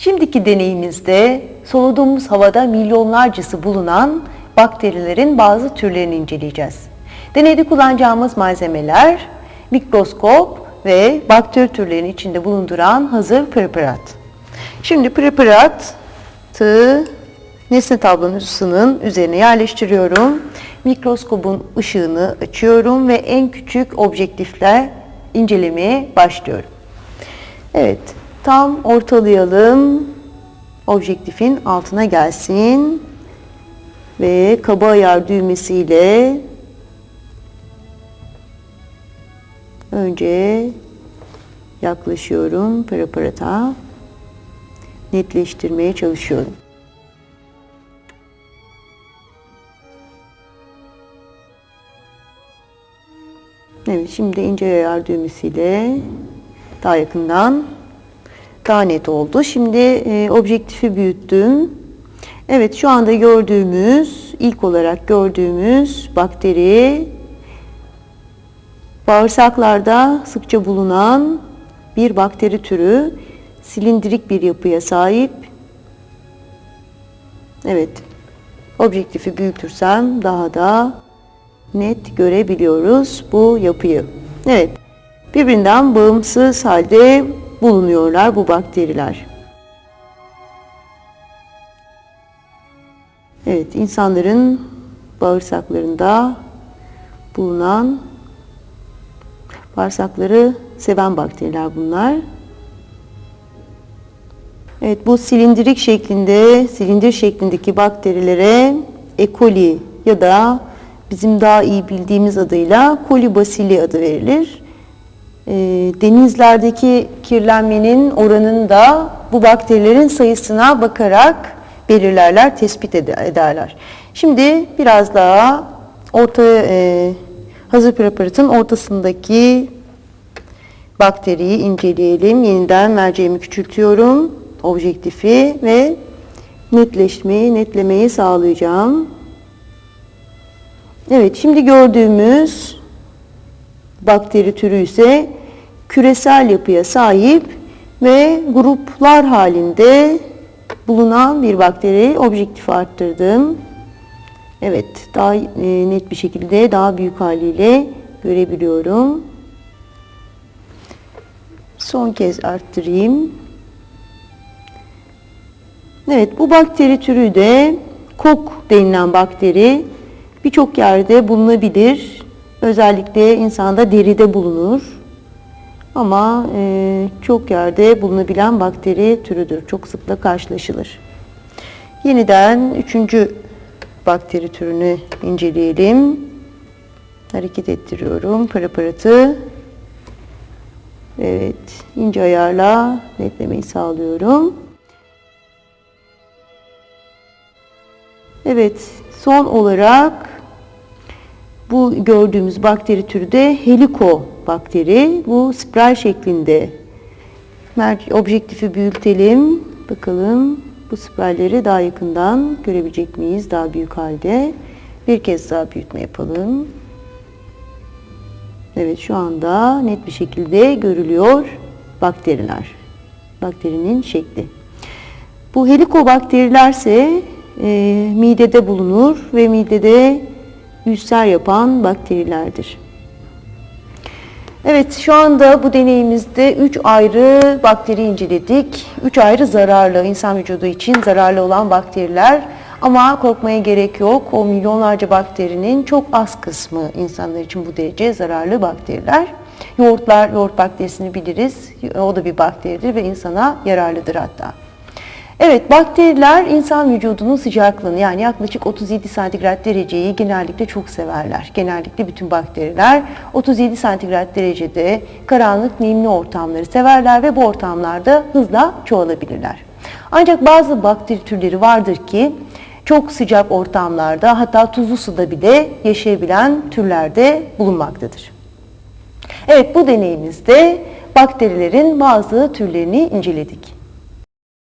Şimdiki deneyimizde soluduğumuz havada milyonlarcası bulunan bakterilerin bazı türlerini inceleyeceğiz. Deneyde kullanacağımız malzemeler mikroskop ve bakteri türlerini içinde bulunduran hazır preparat. Şimdi preparatı nesne tablonun üzerine yerleştiriyorum. Mikroskopun ışığını açıyorum ve en küçük objektifle incelemeye başlıyorum. Evet, tam ortalayalım. Objektifin altına gelsin. Ve kaba ayar düğmesiyle önce yaklaşıyorum preparata. Netleştirmeye çalışıyorum. Evet, şimdi ince ayar düğmesiyle daha yakından daha net oldu. Şimdi e, objektifi büyüttüm. Evet, şu anda gördüğümüz, ilk olarak gördüğümüz bakteri bağırsaklarda sıkça bulunan bir bakteri türü silindirik bir yapıya sahip. Evet, objektifi büyütürsem daha da net görebiliyoruz bu yapıyı. Evet, birbirinden bağımsız halde bulunuyorlar bu bakteriler. Evet, insanların bağırsaklarında bulunan bağırsakları seven bakteriler bunlar. Evet, bu silindirik şeklinde, silindir şeklindeki bakterilere E. coli ya da bizim daha iyi bildiğimiz adıyla kolibasili adı verilir. E, denizlerdeki kirlenmenin oranını da bu bakterilerin sayısına bakarak belirlerler, tespit ederler. Şimdi biraz daha orta e, hazır preparatın ortasındaki bakteriyi inceleyelim. Yeniden merceğimi küçültüyorum. Objektifi ve netleşmeyi, netlemeyi sağlayacağım. Evet, şimdi gördüğümüz bakteri türü ise küresel yapıya sahip ve gruplar halinde bulunan bir bakteri. Objektifi arttırdım. Evet, daha e, net bir şekilde daha büyük haliyle görebiliyorum. Son kez arttırayım. Evet, bu bakteri türü de kok denilen bakteri birçok yerde bulunabilir. Özellikle insanda deride bulunur. Ama e, çok yerde bulunabilen bakteri türüdür. Çok sıkla karşılaşılır. Yeniden üçüncü bakteri türünü inceleyelim. Hareket ettiriyorum preparatı. Evet, ince ayarla netlemeyi sağlıyorum. Evet, son olarak bu gördüğümüz bakteri türü de heliko bakteri. Bu spiral şeklinde. Objektifi büyütelim. Bakalım bu spiralleri daha yakından görebilecek miyiz? Daha büyük halde. Bir kez daha büyütme yapalım. Evet şu anda net bir şekilde görülüyor bakteriler. Bakterinin şekli. Bu helikobakterilerse e, midede bulunur ve midede ülser yapan bakterilerdir. Evet şu anda bu deneyimizde 3 ayrı bakteri inceledik. 3 ayrı zararlı, insan vücudu için zararlı olan bakteriler. Ama korkmaya gerek yok. O milyonlarca bakterinin çok az kısmı insanlar için bu derece zararlı bakteriler. Yoğurtlar, yoğurt bakterisini biliriz. O da bir bakteridir ve insana yararlıdır hatta. Evet, bakteriler insan vücudunun sıcaklığını yani yaklaşık 37 santigrat dereceyi genellikle çok severler. Genellikle bütün bakteriler 37 santigrat derecede karanlık, nemli ortamları severler ve bu ortamlarda hızla çoğalabilirler. Ancak bazı bakteri türleri vardır ki çok sıcak ortamlarda hatta tuzlu suda bile yaşayabilen türlerde bulunmaktadır. Evet bu deneyimizde bakterilerin bazı türlerini inceledik.